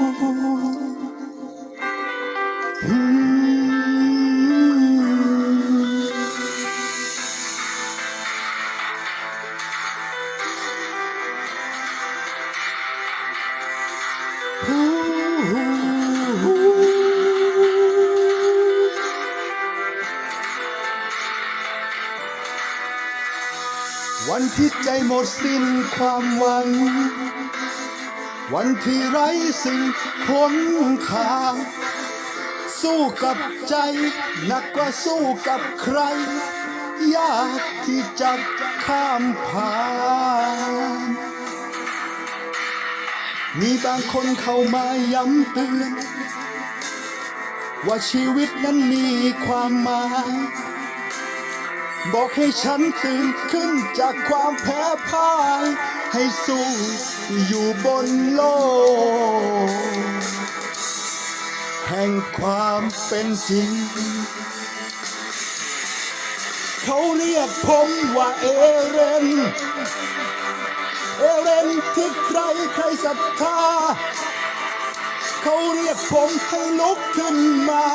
วันที่ใจหมดสิ้นความหวัง วันที่ไร้สิ่งหนทาง สู้กับใจหนักกว่าสู้กับใคร ยากที่จะข้ามผ่าน มีบางคนเข้ามาย้ำเตือน ว่าชีวิตนั้นมีความหมาย บอกให้ฉันตื่นขึ้นจากความแพ้พ่าย ให้สู้อยู่บนโลก แห่งความเป็นจริง เขาเรียกผมว่าเอเรน เอเรนที่ใครใครศรัทธา เขาเรียกผมให้ลุกขึ้นมา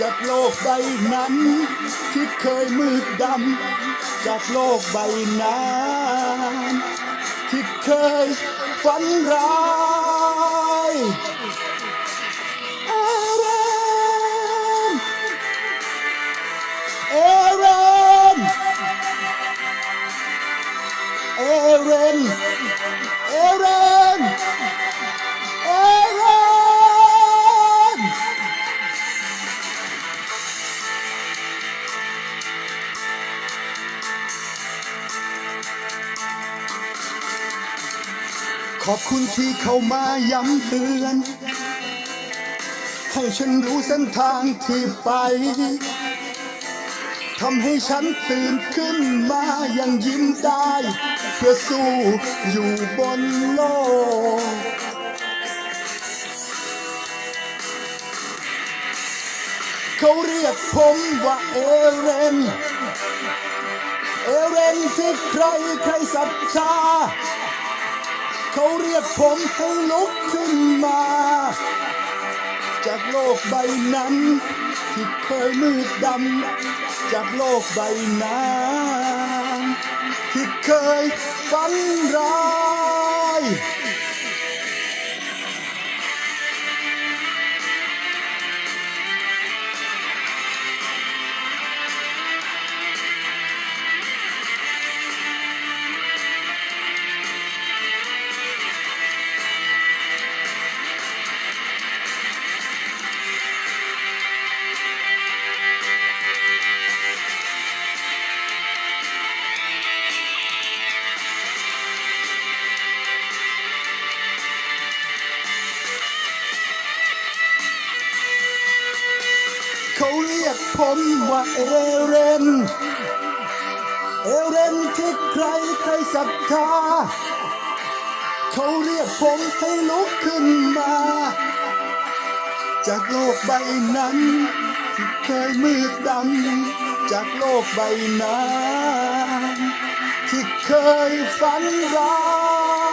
จากโลกใบนั้น ที่เคยมืดดำจากโลกใบนั้น ที่เคยฝันร้าย ขอบคุณที่เข้ามาย้ำเตือน ให้ฉันรู้เส้นทางที่ไปทำให้ฉันตื่นขึ้นมายังยิ้มได้ เพื่อสู้อยู่บนโลก เขาเรียกผมว่าเอเรน เอเรนที่ใครใครศรัทธา เขาเรียกผมให้ลุกขึ้นมา จากโลกใบนั้นที่เคยมืดดำ จากโลกใบนั้นที่เคยฝันร้าย เขาเรียกผมว่าเอเรน เอเรนที่ใครใครศรัทธา เขาเรียกผมให้ลุกขึ้นมา จากโลกใบนั้น ที่เคยมืดดำจากโลกใบนั้น ที่เคยฝันร้าย